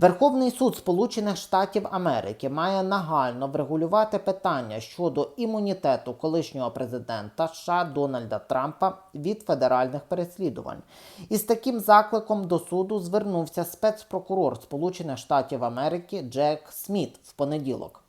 Верховний суд Сполучених Штатів Америки має нагально врегулювати питання щодо імунітету колишнього президента США Дональда Трампа від федеральних переслідувань. Із таким закликом до суду звернувся спецпрокурор Сполучених Штатів Америки Джек Сміт в понеділок.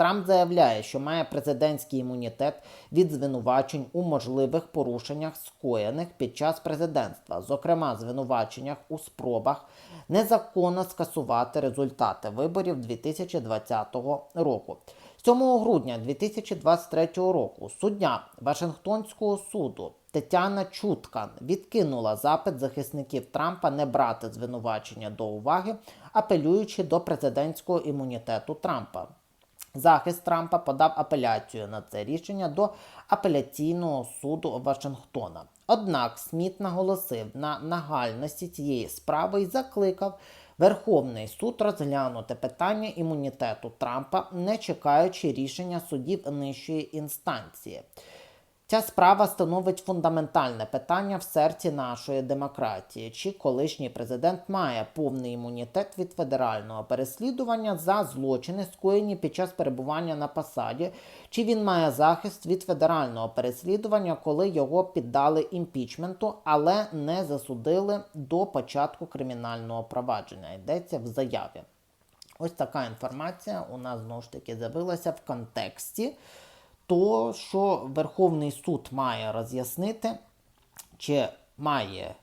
Трамп заявляє, що має президентський імунітет від звинувачень у можливих порушеннях, скоєних під час президентства, зокрема звинуваченнях у спробах незаконно скасувати результати виборів 2020 року. 7 грудня 2023 року суддя Вашингтонського суду Тетяна Чуткан відкинула запит захисників Трампа не брати звинувачення до уваги, апелюючи до президентського імунітету Трампа. Захист Трампа подав апеляцію на це рішення до апеляційного суду Вашингтона. Однак Сміт наголосив на нагальності цієї справи і закликав Верховний суд розглянути питання імунітету Трампа, не чекаючи рішення судів нижчої інстанції. Ця справа становить фундаментальне питання в серці нашої демократії. Чи колишній президент має повний імунітет від федерального переслідування за злочини, скоєні під час перебування на посаді, чи він має захист від федерального переслідування, коли його піддали імпічменту, але не засудили до початку кримінального провадження? Йдеться в заяві. Ось така інформація у нас знову ж таки з'явилася в контексті то, що Верховний суд має роз'яснити, чи має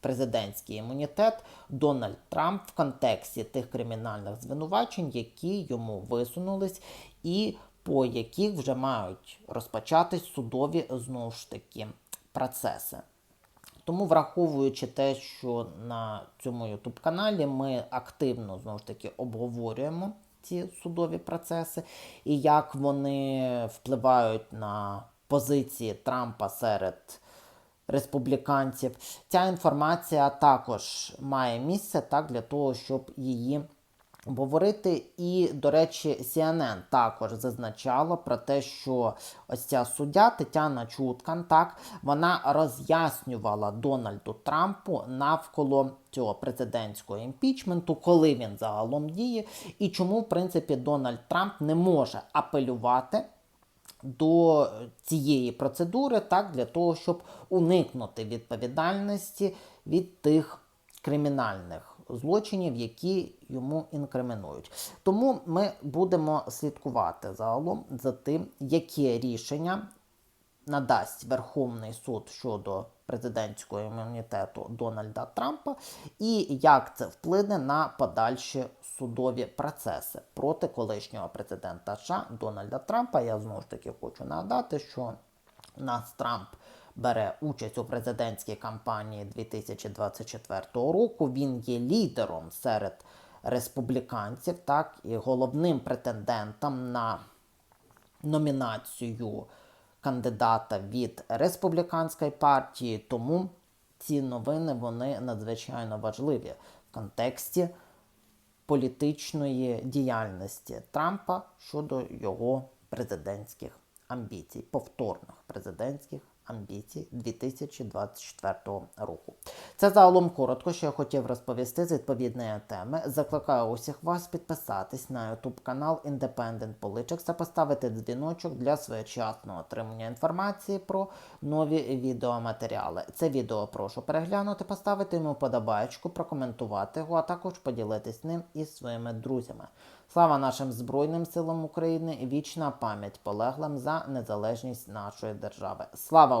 президентський імунітет Дональд Трамп в контексті тих кримінальних звинувачень, які йому висунулись, і по яких вже мають розпочатись судові знову ж таки процеси. Тому, враховуючи те, що на цьому youtube каналі ми активно знову ж таки обговорюємо ці судові процеси, і як вони впливають на позиції Трампа серед республіканців. Ця інформація також має місце так для того, щоб її обговорити. І, до речі, CNN також зазначало про те, що ось ця суддя Тетяна Чуткан, так, вона роз'яснювала Дональду Трампу навколо цього президентського імпічменту, коли він загалом діє, і чому, в принципі, Дональд Трамп не може апелювати. До цієї процедури, так, для того, щоб уникнути відповідальності від тих кримінальних злочинів, які йому інкримінують. Тому ми будемо слідкувати загалом за тим, яке рішення надасть Верховний суд щодо президентського імунітету Дональда Трампа, і як це вплине на подальші судові процеси проти колишнього президента США Дональда Трампа. Я знову ж таки хочу нагадати, що у нас Трамп бере участь у президентській кампанії 2024 року. Він є лідером серед республіканців, так і головним претендентом на номінацію кандидата від республіканської партії. Тому ці новини вони надзвичайно важливі в контексті політичної діяльності Трампа щодо його президентських амбіцій, повторних президентських амбіцій 2024 року. Це загалом коротко, що я хотів розповісти з відповідної теми. Закликаю усіх вас підписатись на YouTube канал Independent Politics та поставити дзвіночок для своєчасного отримання інформації про нові відеоматеріали. Це відео прошу переглянути, поставити йому подобаєчку, прокоментувати його, а також поділитись ним із своїми друзями. Слава нашим Збройним силам України вічна пам'ять полеглим за незалежність нашої держави. Слава